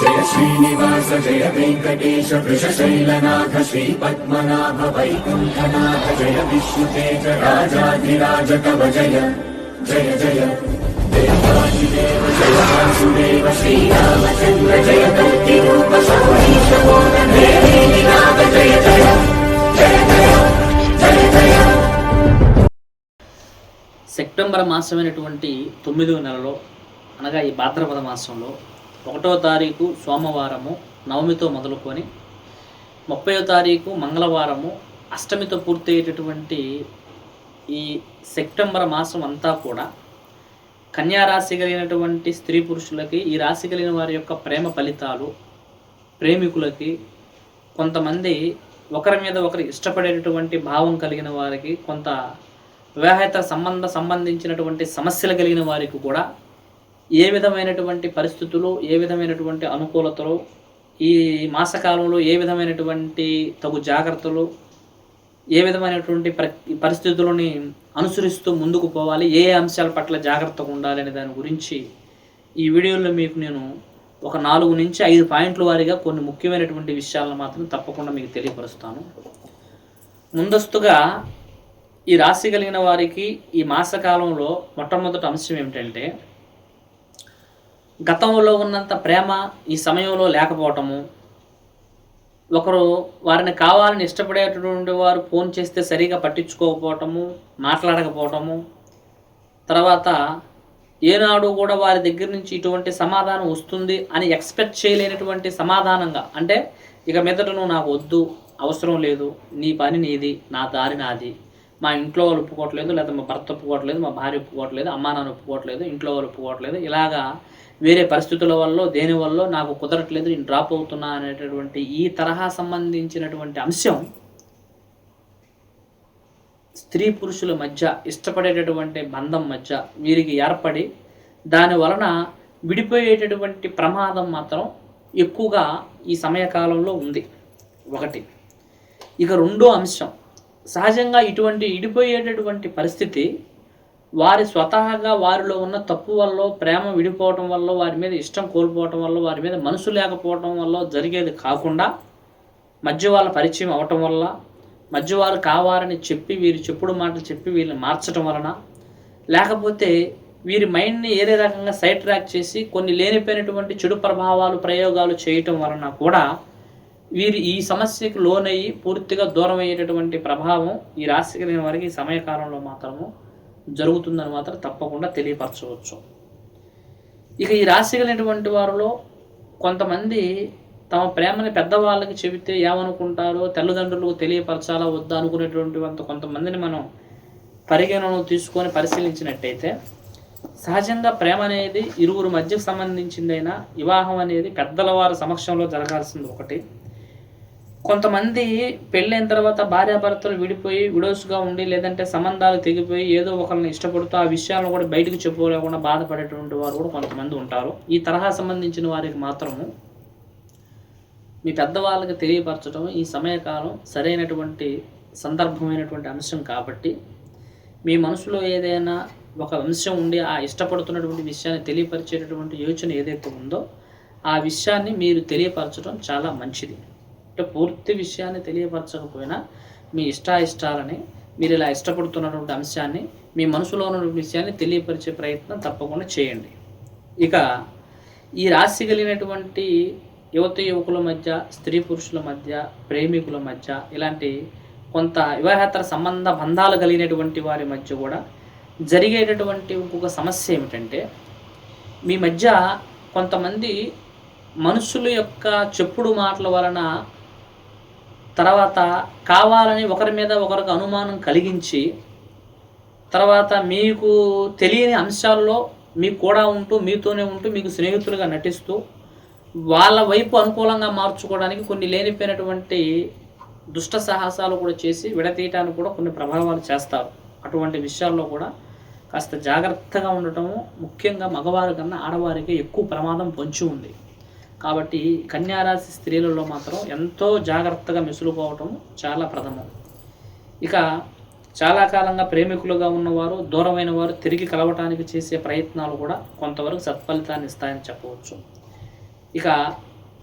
జయ శ్రీనివాస జయ వెంకటేశ వృషశైలనాథ శ్రీ పద్మనాభ వైకుంఠనాథ జయ విష్ణుతేజ రాజాధిరాజ కవ జయ జయ జయ. దేవాదిదేవ జయ వాసుదేవ శ్రీరామచంద్ర జయ కల్కి రూప శౌరీశ జయ జయ. సెప్టెంబర్ మాసమైనటువంటి తొమ్మిదవ నెలలో అనగా ఈ భాద్రపద మాసంలో ఒకటో తారీఖు సోమవారము నవమితో మొదలుకొని ముప్పయో తారీఖు మంగళవారము అష్టమితో పూర్తయ్యేటటువంటి ఈ సెప్టెంబర్ మాసం అంతా కూడా కన్యా రాశి కలిగినటువంటి స్త్రీ పురుషులకి ఈ రాశి కలిగిన వారి యొక్క ప్రేమ ఫలితాలు ప్రేమికులకి కొంతమంది ఒకరి మీద ఒకరు ఇష్టపడేటటువంటి భావం కలిగిన వారికి కొంత వివాహేతర సంబంధ సంబంధించినటువంటి సమస్యలు కలిగిన వారికి కూడా ఏ విధమైనటువంటి పరిస్థితులు ఏ విధమైనటువంటి అనుకూలతలు ఈ మాసకాలంలో ఏ విధమైనటువంటి తగు జాగ్రత్తలు ఏ విధమైనటువంటి పరిస్థితులని అనుసరిస్తూ ముందుకు పోవాలి ఏ అంశాల పట్ల జాగ్రత్తగా ఉండాలి అనే దాని గురించి ఈ వీడియోలో మీకు నేను ఒక నాలుగు నుంచి ఐదు పాయింట్ల వారీగా కొన్ని ముఖ్యమైనటువంటి విషయాలను మాత్రం తప్పకుండా మీకు తెలియపరుస్తాను. ముందస్తుగా ఈ రాశి కలిగిన వారికి ఈ మాసకాలంలో మొట్టమొదటి అంశం ఏమిటంటే గతంలో ఉన్నంత ప్రేమ ఈ సమయంలో లేకపోవటము. ఒకరు వారిని కావాలని ఇష్టపడేటటువంటి వారు ఫోన్ చేస్తే సరిగా పట్టించుకోకపోవటము మాట్లాడకపోవటము. తర్వాత ఏనాడు కూడా వారి దగ్గర నుంచి ఇటువంటి సమాధానం వస్తుంది అని ఎక్స్పెక్ట్ చేయలేనటువంటి సమాధానంగా అంటే ఇక మీదట నువ్వు నాకు వద్దు అవసరం లేదు నీ పని నీది నా దారి నాది. మా ఇంట్లో వాళ్ళు ఒప్పుకోవట్లేదు లేదా మా భర్త ఒప్పుకోవట్లేదు మా భార్య ఒప్పుకోవట్లేదు అమ్మా నాన్న ఒప్పుకోవట్లేదు ఇంట్లో వాళ్ళు ఒప్పుకోవట్లేదు ఇలాగా వేరే పరిస్థితుల వల్ల దేని వల్ల నాకు కుదరట్లేదు నేను డ్రాప్ అవుతున్నా అనేటటువంటి ఈ తరహా సంబంధించినటువంటి అంశం స్త్రీ పురుషుల మధ్య ఇష్టపడేటటువంటి బంధం మధ్య వీరికి ఏర్పడి దాని వలన విడిపోయేటటువంటి ప్రమాదం మాత్రం ఎక్కువగా ఈ సమయకాలంలో ఉంది. ఒకటి. ఇక రెండో అంశం. సహజంగా ఇటువంటి విడిపోయేటటువంటి పరిస్థితి వారి స్వతహాగా వారిలో ఉన్న తప్పు వల్ల ప్రేమ విడిపోవటం వల్ల వారి మీద ఇష్టం కోల్పోవటం వల్ల వారి మీద మనసు లేకపోవటం వల్ల జరిగేది కాకుండా మధ్య వాళ్ళ పరిచయం అవటం వల్ల మధ్య వాళ్ళు కావాలని చెప్పి వీరి చెప్పుడు మాటలు చెప్పి వీళ్ళని మార్చడం వలన లేకపోతే వీరి మైండ్ని ఏదే రకంగా సైడ్ ట్రాక్ చేసి కొన్ని లేనిపోయినటువంటి చెడు ప్రభావాలు ప్రయోగాలు చేయటం వలన కూడా వీరు ఈ సమస్యకు లోనయ్యి పూర్తిగా దూరం అయ్యేటటువంటి ప్రభావం ఈ రాశి కలిగిన వారికి ఈ సమయకాలంలో మాత్రము జరుగుతుందని మాత్రం తప్పకుండా తెలియపరచవచ్చు. ఇక ఈ రాశి కలిగినటువంటి వారిలో కొంతమంది తమ ప్రేమని పెద్దవాళ్ళకి చెబితే ఏమనుకుంటారో తల్లిదండ్రులకు తెలియపరచాలా వద్దా అనుకునేటువంటి కొంత కొంతమందిని మనం పరిగణనలో తీసుకొని పరిశీలించినట్టయితే సహజంగా ప్రేమ అనేది ఇరువురు మధ్యకు సంబంధించిందైనా వివాహం అనేది పెద్దల వారి సమక్షంలో జరగాల్సింది ఒకటి. కొంతమంది పెళ్ళైన తర్వాత భార్యాభర్తలు విడిపోయి విడోస్గా ఉండి లేదంటే సంబంధాలు తెగిపోయి ఏదో ఒకరిని ఇష్టపడుతూ ఆ విషయాలను కూడా బయటకు చెప్పుకోలేకుండా బాధపడేటువంటి వారు కూడా కొంతమంది ఉంటారు. ఈ తరహా సంబంధించిన వారికి మాత్రము మీ పెద్దవాళ్ళకి తెలియపరచడం ఈ సమయకాలం సరైనటువంటి సందర్భమైనటువంటి అంశం కాబట్టి మీ మనసులో ఏదైనా ఒక అంశం ఉండి ఆ ఇష్టపడుతున్నటువంటి విషయాన్ని తెలియపరిచేటటువంటి యోచన ఏదైతే ఉందో ఆ విషయాన్ని మీరు తెలియపరచడం చాలా మంచిది. అంటే పూర్తి విషయాన్ని తెలియపరచకపోయినా మీ ఇష్టాయిష్టాలని మీరు ఇలా ఇష్టపడుతున్నటువంటి అంశాన్ని మీ మనసులో ఉన్నటువంటి విషయాన్ని తెలియపరిచే ప్రయత్నం తప్పకుండా చేయండి. ఇక ఈ రాశి కలిగినటువంటి యువత యువకుల మధ్య స్త్రీ పురుషుల మధ్య ప్రేమికుల మధ్య ఇలాంటి కొంత వివాహేతర సంబంధ బంధాలు కలిగినటువంటి వారి మధ్య కూడా జరిగేటటువంటి ఇంకొక సమస్య ఏమిటంటే మీ మధ్య కొంతమంది మనుషుల యొక్క చెప్పుడు మాటల వలన తర్వాత కావాలని ఒకరి మీద ఒకరికి అనుమానం కలిగించి తర్వాత మీకు తెలియని అంశాల్లో మీకు కూడా ఉంటూ మీతోనే ఉంటూ మీకు స్నేహితులుగా నటిస్తూ వాళ్ళ వైపు అనుకూలంగా మార్చుకోవడానికి కొన్ని లేనిపోయినటువంటి దుష్ట సాహసాలు కూడా చేసి విడతీయటానికి కూడా కొన్ని ప్రభావాలు చేస్తారు. అటువంటి విషయాల్లో కూడా కాస్త జాగ్రత్తగా ఉండటము ముఖ్యంగా మగవారి కన్నా ఆడవారికి ఎక్కువ ప్రమాదం పొంచి ఉంది. కాబట్టి కన్యారాశి స్త్రీలలో మాత్రం ఎంతో జాగ్రత్తగా మెసులుకోవటం చాలా ప్రథమం. ఇక చాలా కాలంగా ప్రేమికులుగా ఉన్నవారు దూరమైన వారు తిరిగి కలవటానికి చేసే ప్రయత్నాలు కూడా కొంతవరకు సత్ఫలితాన్ని ఇస్తాయని చెప్పవచ్చు. ఇక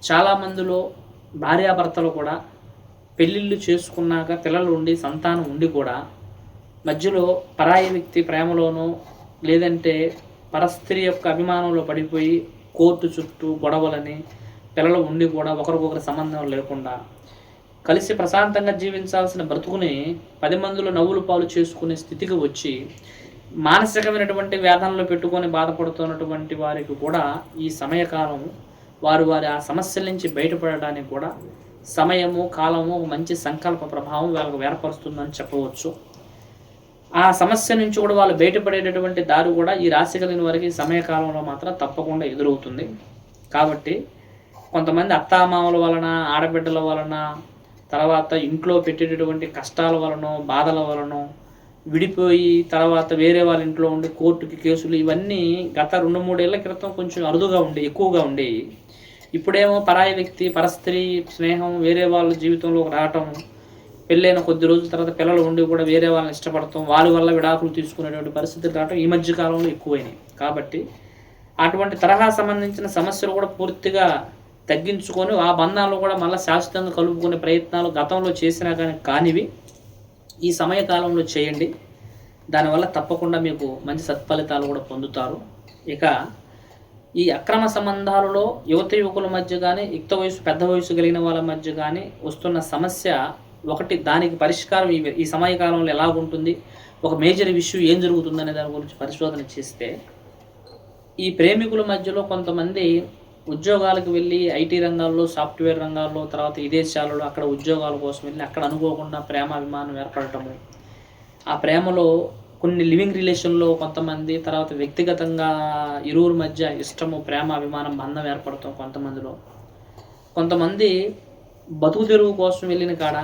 చాలామందిలో భార్యాభర్తలు కూడా పెళ్ళిళ్ళు చేసుకున్నాక పిల్లలు ఉండి సంతానం ఉండి కూడా మధ్యలో పరాయి వ్యక్తి ప్రేమలోనో లేదంటే పరస్త్రీ యొక్క అభిమానంలో పడిపోయి కోర్టు చుట్టూ గొడవలని పిల్లలు ఉండి కూడా ఒకరికొకరి సంబంధం లేకుండా కలిసి ప్రశాంతంగా జీవించాల్సిన బ్రతుకుని పది మందిలో నవ్వులు పాలు చేసుకునే స్థితికి వచ్చి మానసికమైనటువంటి వేదనలు పెట్టుకొని బాధపడుతున్నటువంటి వారికి కూడా ఈ సమయకాలం వారు వారి ఆ సమస్యల నుంచి బయటపడడానికి కూడా సమయము కాలము ఒక మంచి సంకల్ప ప్రభావం వాళ్ళకు ఏర్పరుస్తుందని చెప్పవచ్చు. ఆ సమస్య నుంచి కూడా వాళ్ళు బయటపడేటటువంటి దారి కూడా ఈ రాశి కలిగిన వారికి సమయకాలంలో మాత్రం తప్పకుండా ఎదురవుతుంది. కాబట్టి కొంతమంది అత్తామామల వలన ఆడబిడ్డల వలన తర్వాత ఇంట్లో పెట్టేటటువంటి కష్టాల వలన బాధల వలన విడిపోయి తర్వాత వేరే వాళ్ళ ఇంట్లో ఉండి కోర్టుకి కేసులు ఇవన్నీ గత రెండు మూడేళ్ళ క్రితం కొంచెం అరుదుగా ఉండే ఎక్కువగా ఉండేవి. ఇప్పుడేమో పరాయి వ్యక్తి పరస్త్రీ స్నేహం వేరే వాళ్ళ జీవితంలోకి రావటం పెళ్ళైన కొద్ది రోజుల తర్వాత పిల్లలు ఉండి కూడా వేరే వాళ్ళని ఇష్టపడతాం. వాళ్ళ వల్ల విడాకులు తీసుకునేటువంటి పరిస్థితులు రావడం ఈ మధ్య కాలంలో ఎక్కువైనాయి. కాబట్టి అటువంటి తరహా సంబంధించిన సమస్యలు కూడా పూర్తిగా తగ్గించుకొని ఆ బంధాలను కూడా మళ్ళీ శాశ్వతంగా కలుపుకునే ప్రయత్నాలు గతంలో చేసినా కానీ కానివి ఈ సమయకాలంలో చేయండి. దానివల్ల తప్పకుండా మీకు మంచి సత్ఫలితాలు కూడా పొందుతారు. ఇక ఈ అక్రమ సంబంధాలలో యువత యువకుల మధ్య కానీ యుక్త వయసు పెద్ద వయసు కలిగిన వాళ్ళ మధ్య కానీ వస్తున్న సమస్య ఒకటి దానికి పరిష్కారం ఈ ఈ సమయకాలంలో ఎలా ఉంటుంది ఒక మేజర్ ఇష్యూ ఏం జరుగుతుందనే దాని గురించి పరిశోధన చేస్తే ఈ ప్రేమికుల మధ్యలో కొంతమంది ఉద్యోగాలకు వెళ్ళి ఐటీ రంగాల్లో సాఫ్ట్వేర్ రంగాల్లో తర్వాత విదేశాలలో అక్కడ ఉద్యోగాల కోసం వెళ్ళి అక్కడ అనుకోకుండా ప్రేమ అభిమానం ఏర్పడటము. ఆ ప్రేమలో కొన్ని లివింగ్ రిలేషన్లో కొంతమంది తర్వాత వ్యక్తిగతంగా ఇరువురి మధ్య ఇష్టము ప్రేమ అభిమానం బంధం ఏర్పడతాం కొంతమందిలో. కొంతమంది బతుకు తెరువు కోసం వెళ్ళిన కాడ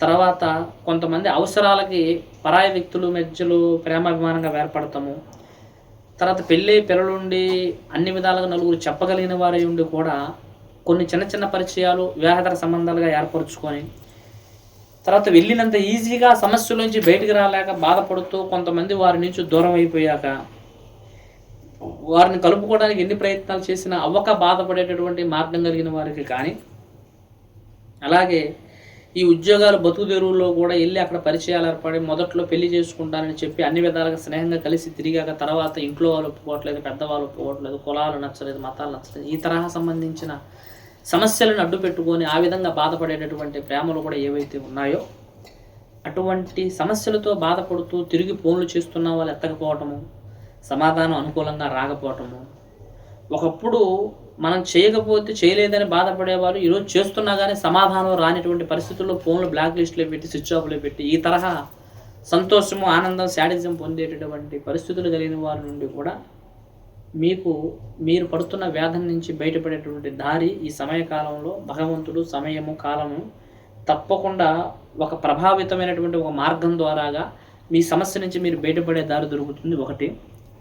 తర్వాత కొంతమంది అవసరాలకి పరాయి వ్యక్తులు మధ్యలో ప్రేమాభిమానంగా ఏర్పడతాము. తర్వాత పెళ్ళి పిల్లలుండి అన్ని విధాలుగా నలుగురు చెప్పగలిగిన వారి ఉండి కూడా కొన్ని చిన్న చిన్న పరిచయాలు వివాహేతర సంబంధాలుగా ఏర్పరచుకొని తర్వాత వెళ్ళినంత ఈజీగా సమస్యలోంచి బయటికి రాలేక బాధపడుతూ కొంతమంది వారి నుంచి దూరం అయిపోయాక వారిని కలుపుకోవడానికి ఎన్ని ప్రయత్నాలు చేసినా అవ్వక బాధపడేటటువంటి మార్గం కలిగిన వారికి కానీ అలాగే ఈ ఉద్యోగాలు బతుకు తెరువుల్లో కూడా వెళ్ళి అక్కడ పరిచయాలు ఏర్పడి మొదట్లో పెళ్ళి చేసుకుంటానని చెప్పి అన్ని విధాలుగా స్నేహంగా కలిసి తిరిగాక తర్వాత ఇంట్లో వాళ్ళు ఒప్పుకోవట్లేదు పెద్దవాళ్ళు ఒప్పుకోవట్లేదు కులాలు నచ్చలేదు మతాలు నచ్చలేదు ఈ తరహా సంబంధించిన సమస్యలను అడ్డు పెట్టుకొని ఆ విధంగా బాధపడేటటువంటి ప్రేమలు కూడా ఏవైతే ఉన్నాయో అటువంటి సమస్యలతో బాధపడుతూ తిరిగి ఫోన్లు చేస్తున్న వాళ్ళు ఎత్తకపోవటము సమాధానం అనుకూలంగా రాకపోవటము ఒకప్పుడు మనం చేయకపోతే చేయలేదని బాధపడేవారు ఈరోజు చేస్తున్నా కానీ సమాధానం రానిటువంటి పరిస్థితుల్లో ఫోన్లు బ్లాక్ లిస్ట్లో పెట్టి స్విచ్ ఆఫ్లో పెట్టి ఈ తరహా సంతోషము ఆనందం శాడిజం పొందేటటువంటి పరిస్థితులు కలిగిన వారి నుండి కూడా మీకు మీరు పడుతున్న వ్యాధం నుంచి బయటపడేటువంటి దారి ఈ సమయకాలంలో భగవంతుడు సమయము కాలము తప్పకుండా ఒక ప్రభావితమైనటువంటి ఒక మార్గం ద్వారాగా మీ సమస్య నుంచి మీరు బయటపడే దారి దొరుకుతుంది ఒకటి.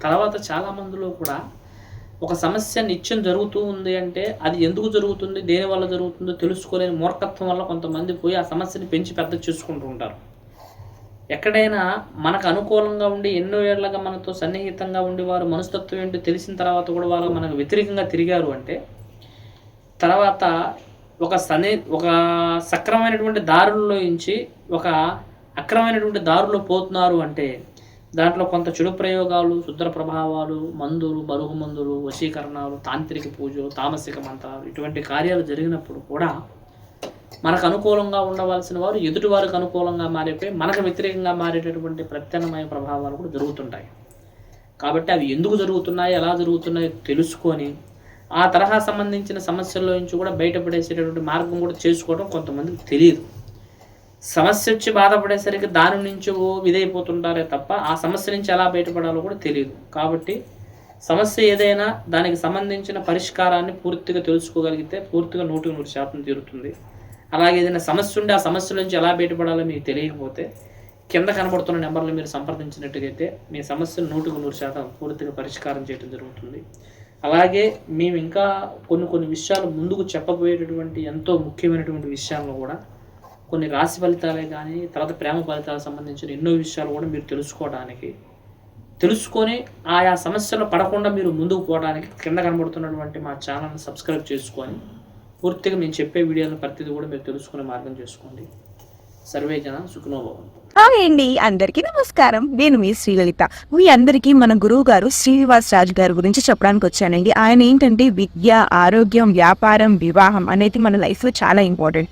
తర్వాత చాలామందిలో కూడా ఒక సమస్య నిత్యం జరుగుతూ ఉంది అంటే అది ఎందుకు జరుగుతుంది? దేని వల్ల జరుగుతుందో తెలుసుకోలేని మూర్ఖత్వం వల్ల కొంతమంది పోయి ఆ సమస్యని పెంచి పెద్ద చేసుకుంటూ ఉంటారు. ఎక్కడైనా మనకు అనుకూలంగా ఉండి ఎన్నో ఏళ్ళగా మనతో సన్నిహితంగా ఉండి వారు మనస్తత్వం ఏంటో తెలిసిన తర్వాత కూడా వాళ్ళు మనకు వ్యతిరేకంగా తిరిగారు అంటే తర్వాత ఒక సన్ని ఒక సక్రమైనటువంటి దారుల్లో నుంచి ఒక అక్రమైనటువంటి దారుల్లో పోతున్నారు అంటే దాంట్లో కొంత చెడు ప్రయోగాలు శుద్ర ప్రభావాలు మందులు బరువు మందులు వశీకరణాలు తాంత్రిక పూజలు తామసిక మంత్రాలు ఇటువంటి కార్యాలు జరిగినప్పుడు కూడా మనకు అనుకూలంగా ఉండవలసిన వారు ఎదుటివారికి అనుకూలంగా మారిపోయి మనకు వ్యతిరేకంగా మారేటటువంటి ప్రత్యామ్నాయ ప్రభావాలు కూడా జరుగుతుంటాయి. కాబట్టి అవి ఎందుకు జరుగుతున్నాయి ఎలా జరుగుతున్నాయో తెలుసుకొని ఆ తరహా సంబంధించిన సమస్యల్లో నుంచి కూడా బయటపడేసేటటువంటి మార్గం కూడా చేసుకోవడం కొంతమందికి తెలియదు. సమస్య వచ్చి బాధపడేసరికి దాని నుంచి ఓ ఇదైపోతుంటారే తప్ప ఆ సమస్య నుంచి ఎలా బయటపడాలో కూడా తెలియదు కాబట్టి సమస్య ఏదైనా దానికి సంబంధించిన పరిష్కారాన్ని పూర్తిగా తెలుసుకోగలిగితే పూర్తిగా నూటికి నూరు శాతం తీరుతుంది. అలాగే ఏదైనా సమస్య ఉంటే ఆ సమస్య నుంచి ఎలా బయటపడాలో మీకు తెలియకపోతే కింద కనబడుతున్న నెంబర్లు మీరు సంప్రదించినట్టుగైతే మీ సమస్యను నూటికి నూరు శాతం పూర్తిగా పరిష్కారం చేయడం జరుగుతుంది. అలాగే మేము ఇంకా కొన్ని కొన్ని విషయాలు ముందుకు చెప్పబోయేటటువంటి ఎంతో ముఖ్యమైనటువంటి విషయాలను కూడా కొన్ని రాశి ఫలితాలే కానీ తర్వాత ప్రేమ ఫలితాలకు సంబంధించిన ఎన్నో విషయాలు కూడా మీరు తెలుసుకోవడానికి తెలుసుకొని ఆయా సమస్యలు పడకుండా మీరు ముందుకు పోవడానికి కింద కనబడుతున్నటువంటి మా ఛానల్ని సబ్స్క్రైబ్ చేసుకొని పూర్తిగా మేము చెప్పే వీడియోలను ప్రతిదీ కూడా మీరు తెలుసుకునే మార్గం చేసుకోండి. సర్వే జన సుఖనోభవం హాయ్ అండి అందరికీ నమస్కారం. నేను మీ శ్రీలలిత. మీ అందరికీ మన గురువు గారు శ్రీనివాస్ రాజు గారి గురించి చెప్పడానికి వచ్చానండి. ఆయన ఏంటంటే విద్య ఆరోగ్యం వ్యాపారం వివాహం అనేది మన లైఫ్లో చాలా ఇంపార్టెంట్.